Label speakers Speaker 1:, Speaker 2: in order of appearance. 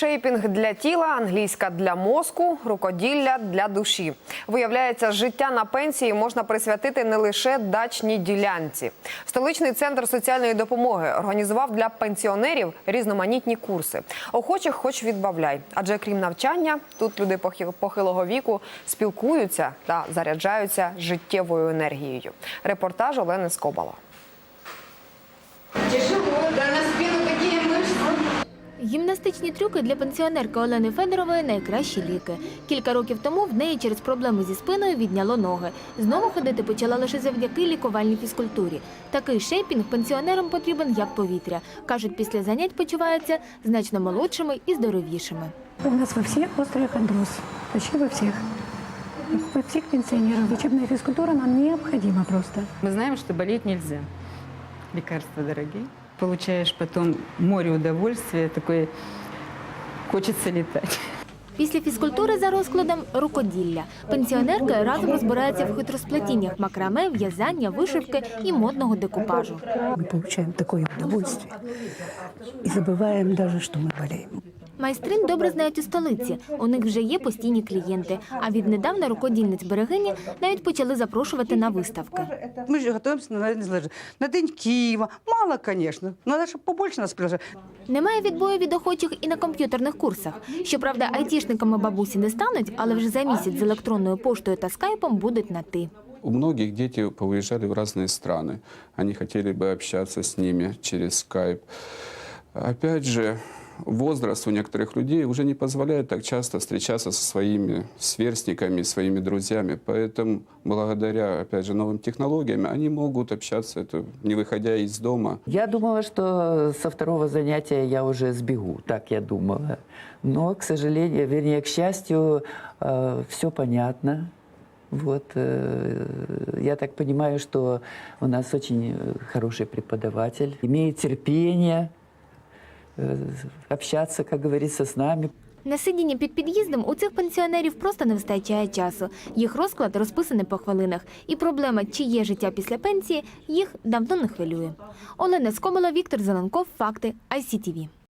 Speaker 1: Шейпінг для тіла, англійська для мозку, рукоділля для душі. Виявляється, життя на пенсії можна присвятити не лише дачній ділянці. Столичний центр соціальної допомоги організував для пенсіонерів різноманітні курси. Охочих хоч відбавляй, адже крім навчання, тут люди похи- похилого віку спілкуються та заряджаються життєвою енергією. Репортаж Олени Скобало.
Speaker 2: Гімнастичні трюки для пенсіонерки Олени Федорової найкращі ліки. Кілька років тому в неї через проблеми зі спиною відняло ноги. Знову ходити почала лише завдяки лікувальній фізкультурі. Такий шейпінг пенсіонерам потрібен як повітря. Кажуть, після занять почуваються значно молодшими і здоровішими.
Speaker 3: У нас во всех остеохондроз. Почти во всех. Во всех пенсионеров. Лечебная физкультура нам необходима просто.
Speaker 4: Мы знаем, что болеть нельзя. Лекарства дорогие Получаешь потом море удовольствия, такое хочется летать.
Speaker 2: Після фізкультури за розкладом рукоділля. Пенсіонерка разом розбирається в хитросплетіннях макраме, в'язання, вишивки і модного декупажу.
Speaker 3: Мы получаем такое удовольствие и забываем даже, что мы болеем.
Speaker 2: Майстрин добре знають у столиці. У них вже є постійні клієнти. А віднедавна рукодільниць берегині навіть почали запрошувати на виставки.
Speaker 5: Мы же готовимся на День Незалежности. На День Киева. Мало, конечно. Надо, чтобы побольше нас приглашали.
Speaker 2: Немає відбою від охочих і на комп'ютерних курсах. Щоправда, айтішниками бабусі не стануть, але вже за місяць з електронною поштою та скайпом будуть на ти.
Speaker 6: У многих дети повыезжали в разные страны. Они хотели бы общаться с ними через скайп. Опять же, возраст у некоторых людей уже не позволяет так часто встречаться со своими сверстниками, своими друзьями. Поэтому благодаря, опять же, новым технологиям они могут общаться, это, не выходя из дома.
Speaker 7: Я думала, что со второго занятия я уже сбегу, так я думала. Но, к сожалению, вернее, к счастью, все понятно. Вот, э, я так понимаю, что у нас очень э, хороший преподаватель, имеет терпение э, общаться, как говорится, с нами.
Speaker 2: На сидіння під під'їздом у цих пенсіонерів просто не вистачає часу. Їх розклад розписаний по хвилинах. І проблема, чи є життя після пенсії, їх давно не хвилює. Олена Скомила, Віктор Зеленков, Факти, ICTV.